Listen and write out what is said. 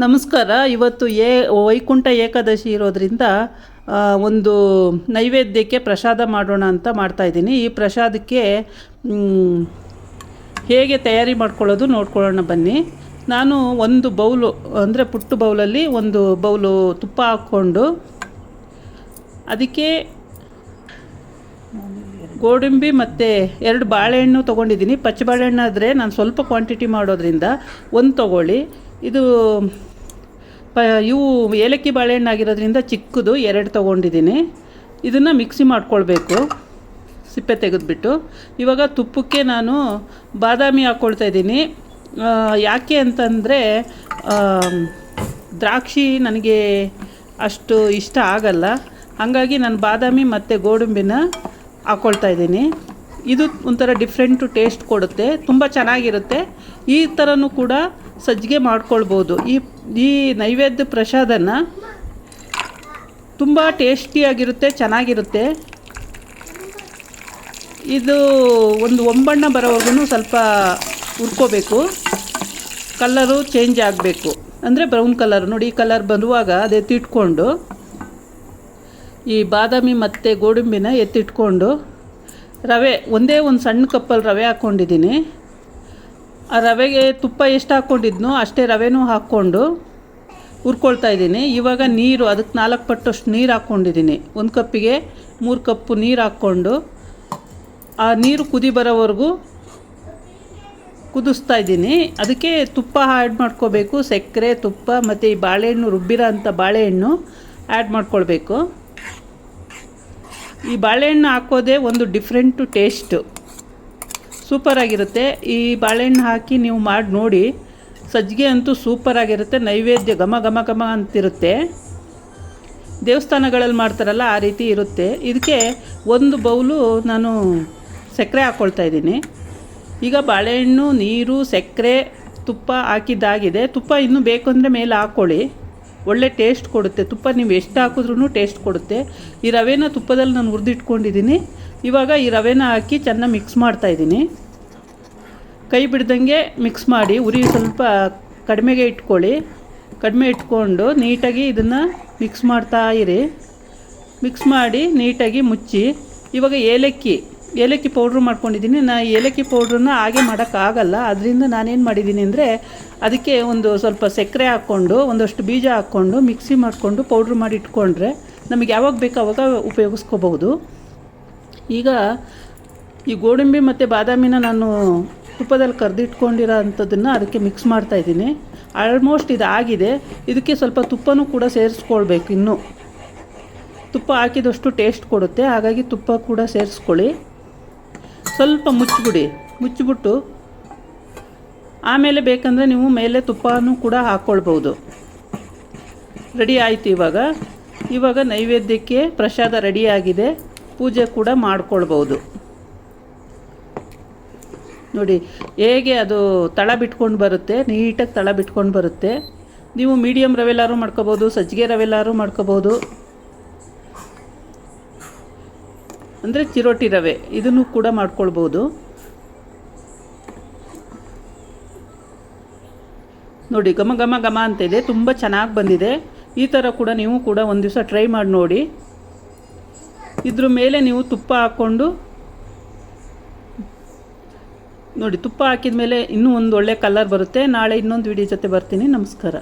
ನಮಸ್ಕಾರ. ಇವತ್ತು ಏ, ವೈಕುಂಠ ಏಕಾದಶಿ ಇರೋದ್ರಿಂದ ಒಂದು ನೈವೇದ್ಯಕ್ಕೆ ಪ್ರಸಾದ ಮಾಡೋಣ ಅಂತ ಮಾಡ್ತಾಯಿದ್ದೀನಿ ಈ ಪ್ರಸಾದಕ್ಕೆ ಹೇಗೆ ತಯಾರಿ ಮಾಡ್ಕೊಳ್ಳೋದು ನೋಡ್ಕೊಳ್ಳೋಣ ಬನ್ನಿ. ನಾನು ಒಂದು ಬೌಲು, ಅಂದರೆ ಪುಟ್ಟು ಬೌಲಲ್ಲಿ ಒಂದು ಬೌಲು ತುಪ್ಪ ಹಾಕ್ಕೊಂಡು, ಅದಕ್ಕೆ ಗೋಡಂಬಿ ಮತ್ತು ಎರಡು ಬಾಳೆಹಣ್ಣು ತೊಗೊಂಡಿದ್ದೀನಿ. ಪಚ್ಚ ಬಾಳೆಹಣ್ಣು ಆದರೆ ನಾನು ಸ್ವಲ್ಪ ಕ್ವಾಂಟಿಟಿ ಮಾಡೋದ್ರಿಂದ ಒಂದು ತೊಗೊಳ್ಳಿ. ಇದು, ಪ, ಇವು ಏಲಕ್ಕಿ ಬಾಳೆಹಣ್ಣು ಆಗಿರೋದ್ರಿಂದ ಚಿಕ್ಕದು ಎರಡು ತೊಗೊಂಡಿದ್ದೀನಿ. ಇದನ್ನು ಮಿಕ್ಸಿ ಮಾಡ್ಕೊಳ್ಬೇಕು. ಸಿಪ್ಪೆ ತೆಗೆದುಬಿಟ್ಟು. ಇವಾಗ ತುಪ್ಪಕ್ಕೆ ನಾನು ಬಾದಾಮಿ ಹಾಕ್ಕೊಳ್ತಾ ಇದ್ದೀನಿ. ಯಾಕೆ ಅಂತಂದರೆ ದ್ರಾಕ್ಷಿ ನನಗೆ ಅಷ್ಟು ಇಷ್ಟ ಆಗಲ್ಲ. ಹಾಗಾಗಿ ನಾನು ಬಾದಾಮಿ ಮತ್ತು ಗೋಡಂಬಿನ ಹಾಕ್ಕೊಳ್ತಾ ಇದ್ದೀನಿ. ಇದು ಒಂಥರ ಡಿಫ್ರೆಂಟು ಟೇಸ್ಟ್ ಕೊಡುತ್ತೆ. ತುಂಬ ಚೆನ್ನಾಗಿರುತ್ತೆ. ಈ ಥರನೂ ಕೂಡ ಸಜ್ಜಿಗೆ ಮಾಡ್ಕೊಳ್ಬೋದು. ಈ ಈ ನೈವೇದ್ಯ ಪ್ರಸಾದನ ತುಂಬ ಟೇಸ್ಟಿಯಾಗಿರುತ್ತೆ, ಚೆನ್ನಾಗಿರುತ್ತೆ. ಇದು ಒಂದು ಒಂಬಣ್ಣ ಬರೋವರೆಗೂ ಸ್ವಲ್ಪ ಹುರ್ಕೋಬೇಕು. ಕಲ್ಲರು ಚೇಂಜ್ ಆಗಬೇಕು. ಅಂದರೆ ಬ್ರೌನ್ ಕಲರ್, ನೋಡಿ ಈ ಕಲರ್ ಬರುವಾಗ ಅದು ಎತ್ತಿಟ್ಕೊಂಡು, ಈ ಬಾದಾಮಿ ಮತ್ತು ಗೋಡಂಬಿನ ಎತ್ತಿಟ್ಕೊಂಡು, ರವೆ, ಒಂದೇ ಒಂದು ಸಣ್ಣ ಕಪ್ಪಲ್ಲಿ ರವೆ ಹಾಕ್ಕೊಂಡಿದ್ದೀನಿ ಆ ರವೆಗೆ ತುಪ್ಪ ಎಷ್ಟು ಹಾಕ್ಕೊಂಡಿದ್ನೋ ಅಷ್ಟೇ ರವೆನೂ ಹಾಕ್ಕೊಂಡು ಹುರ್ಕೊಳ್ತಾ ಇದ್ದೀನಿ. ಇವಾಗ ನೀರು ಅದಕ್ಕೆ ನಾಲ್ಕು ಪಟ್ಟಷ್ಟು ನೀರು ಹಾಕ್ಕೊಂಡಿದ್ದೀನಿ. ಒಂದು ಕಪ್ಪಿಗೆ ಮೂರು ಕಪ್ಪು ನೀರು ಹಾಕ್ಕೊಂಡು ಆ ನೀರು ಕುದಿ ಬರೋವರೆಗೂ ಕುದಿಸ್ತಾ ಇದ್ದೀನಿ. ಅದಕ್ಕೆ ತುಪ್ಪ ಆ್ಯಡ್ ಮಾಡ್ಕೋಬೇಕು. ಸಕ್ಕರೆ, ತುಪ್ಪ, ಮತ್ತು ಈ ಬಾಳೆಹಣ್ಣು, ರುಬ್ಬಿರೋ ಅಂಥ ಬಾಳೆಹಣ್ಣು ಆ್ಯಡ್ ಮಾಡ್ಕೊಳ್ಬೇಕು. ಈ ಬಾಳೆಹಣ್ಣು ಹಾಕೋದೇ ಒಂದು ಡಿಫ್ರೆಂಟು ಟೇಸ್ಟು ಸೂಪರಾಗಿರುತ್ತೆ ಈ ಬಾಳೆಹಣ್ಣು ಹಾಕಿ ನೀವು ಮಾಡಿ ನೋಡಿ. ಸಜ್ಜಿಗೆ ಅಂತೂ ಸೂಪರಾಗಿರುತ್ತೆ ನೈವೇದ್ಯ ಘಮ ಘಮ ಘಮ ಅಂತಿರುತ್ತೆ. ದೇವಸ್ಥಾನಗಳಲ್ಲಿ ಮಾಡ್ತಾರಲ್ಲ, ಆ ರೀತಿ ಇರುತ್ತೆ. ಇದಕ್ಕೆ ಒಂದು ಬೌಲು ನಾನು ಸಕ್ಕರೆ ಹಾಕ್ಕೊಳ್ತಾ ಇದ್ದೀನಿ. ಈಗ ಬಾಳೆಹಣ್ಣು, ನೀರು, ಸಕ್ಕರೆ, ತುಪ್ಪ ಹಾಕಿದ್ದಾಗಿದೆ. ತುಪ್ಪ ಇನ್ನೂ ಬೇಕು ಅಂದರೆ ಮೇಲೆ ಹಾಕ್ಕೊಳ್ಳಿ ಒಳ್ಳೆ ಟೇಸ್ಟ್ ಕೊಡುತ್ತೆ. ತುಪ್ಪ ನೀವು ಎಷ್ಟು ಹಾಕಿದ್ರೂ ಟೇಸ್ಟ್ ಕೊಡುತ್ತೆ. ಈ ರವೆನ ತುಪ್ಪದಲ್ಲಿ ನಾನು ಹುರಿದಿಟ್ಕೊಂಡಿದ್ದೀನಿ. ಇವಾಗ ಈ ರವೆನ ಹಾಕಿ ಚೆನ್ನಾಗಿ ಮಿಕ್ಸ್ ಮಾಡ್ತಾಯಿದ್ದೀನಿ ಕೈ ಬಿಡ್ದಂಗೆ ಮಿಕ್ಸ್ ಮಾಡಿ, ಉರಿ ಸ್ವಲ್ಪ ಕಡಿಮೆಗೆ ಇಟ್ಕೊಳ್ಳಿ. ಕಡಿಮೆ ಇಟ್ಕೊಂಡು ನೀಟಾಗಿ ಇದನ್ನು ಮಿಕ್ಸ್ ಮಾಡ್ತಾ ಇರಿ. ಮಿಕ್ಸ್ ಮಾಡಿ ನೀಟಾಗಿ ಮುಚ್ಚಿ, ಇವಾಗ ಏಲಕ್ಕಿ ಏಲಕ್ಕಿ ಪೌಡ್ರ್ ಮಾಡ್ಕೊಂಡಿದ್ದೀನಿ. ನಾ ಏಲಕ್ಕಿ ಪೌಡ್ರನ್ನ ಹಾಗೆ ಮಾಡೋಕ್ಕಾಗಲ್ಲ ಅದರಿಂದ ನಾನೇನು ಮಾಡಿದ್ದೀನಿ ಅಂದರೆ ಅದಕ್ಕೆ ಒಂದು ಸ್ವಲ್ಪ ಸಕ್ಕರೆ ಹಾಕ್ಕೊಂಡು, ಒಂದಷ್ಟು ಬೀಜ ಹಾಕ್ಕೊಂಡು ಮಿಕ್ಸಿ ಮಾಡಿಕೊಂಡು ಪೌಡ್ರ್ ಮಾಡಿ ಇಟ್ಕೊಂಡ್ರೆ ನಮಗೆ ಯಾವಾಗ ಬೇಕು ಅವಾಗ ಉಪಯೋಗಿಸ್ಕೋಬಹುದು. ಈಗ ಈ ಗೋಡಂಬಿ ಮತ್ತು ಬಾದಾಮಿನ ನಾನು ತುಪ್ಪದಲ್ಲಿ ಕರೆದಿಟ್ಕೊಂಡಿರೋ ಅಂಥದ್ದನ್ನು ಅದಕ್ಕೆ ಮಿಕ್ಸ್ ಮಾಡ್ತಾ ಇದ್ದೀನಿ. ಆಲ್ಮೋಸ್ಟ್ ಇದು ಆಗಿದೆ. ಇದಕ್ಕೆ ಸ್ವಲ್ಪ ತುಪ್ಪನೂ ಕೂಡ ಸೇರಿಸ್ಕೊಳ್ಬೇಕು ಇನ್ನೂ. ತುಪ್ಪ ಹಾಕಿದಷ್ಟು ಟೇಸ್ಟ್ ಕೊಡುತ್ತೆ. ಹಾಗಾಗಿ ತುಪ್ಪ ಕೂಡ ಸೇರಿಸ್ಕೊಳ್ಳಿ. ಸ್ವಲ್ಪ ಮುಚ್ಚಿಬಿಡಿ. ಮುಚ್ಚಿಬಿಟ್ಟು ಆಮೇಲೆ ಬೇಕಂದರೆ ನೀವು ಮೇಲೆ ತುಪ್ಪನೂ ಕೂಡ ಹಾಕ್ಕೊಳ್ಬೋದು ರೆಡಿ ಆಯಿತು ಇವಾಗ. ಇವಾಗ ನೈವೇದ್ಯಕ್ಕೆ ಪ್ರಸಾದ ರೆಡಿಯಾಗಿದೆ ಪೂಜೆ ಕೂಡ ಮಾಡ್ಕೊಳ್ಬೋದು ನೋಡಿ, ಹೇಗೆ ಅದು ತಳ ಬಿಟ್ಕೊಂಡು ಬರುತ್ತೆ, ನೀಟಾಗಿ ತಳ ಬಿಟ್ಕೊಂಡು ಬರುತ್ತೆ. ನೀವು ಮೀಡಿಯಮ್ ರವೆಲ್ಲಾರು ಮಾಡ್ಕೋಬೋದು, ಸಜ್ಜಿಗೆ ರವೆಲ್ಲಾರು ಮಾಡ್ಕೋಬೋದು. ಅಂದರೆ ಚಿರೋಟಿ ರವೆ, ಇದನ್ನು ಕೂಡ ಮಾಡ್ಕೊಳ್ಬೋದು ನೋಡಿ, ಘಮ ಘಮ ಘಮ ಅಂತ ಇದೆ, ತುಂಬ ಚೆನ್ನಾಗಿ ಬಂದಿದೆ. ಈ ಥರ ಕೂಡ ನೀವು ಕೂಡ ಒಂದು ದಿವಸ ಟ್ರೈ ಮಾಡಿ ನೋಡಿ. ಇದ್ರ ಮೇಲೆ ನೀವು ತುಪ್ಪ ಹಾಕ್ಕೊಂಡು ನೋಡಿ, ತುಪ್ಪ ಹಾಕಿದ ಮೇಲೆ ಇನ್ನೂ ಒಂದು ಒಳ್ಳೆ ಕಲರ್ ಬರುತ್ತೆ. ನಾಳೆ ಇನ್ನೊಂದು ವಿಡಿಯೋ ಜೊತೆ ಬರ್ತೀನಿ. ನಮಸ್ಕಾರ.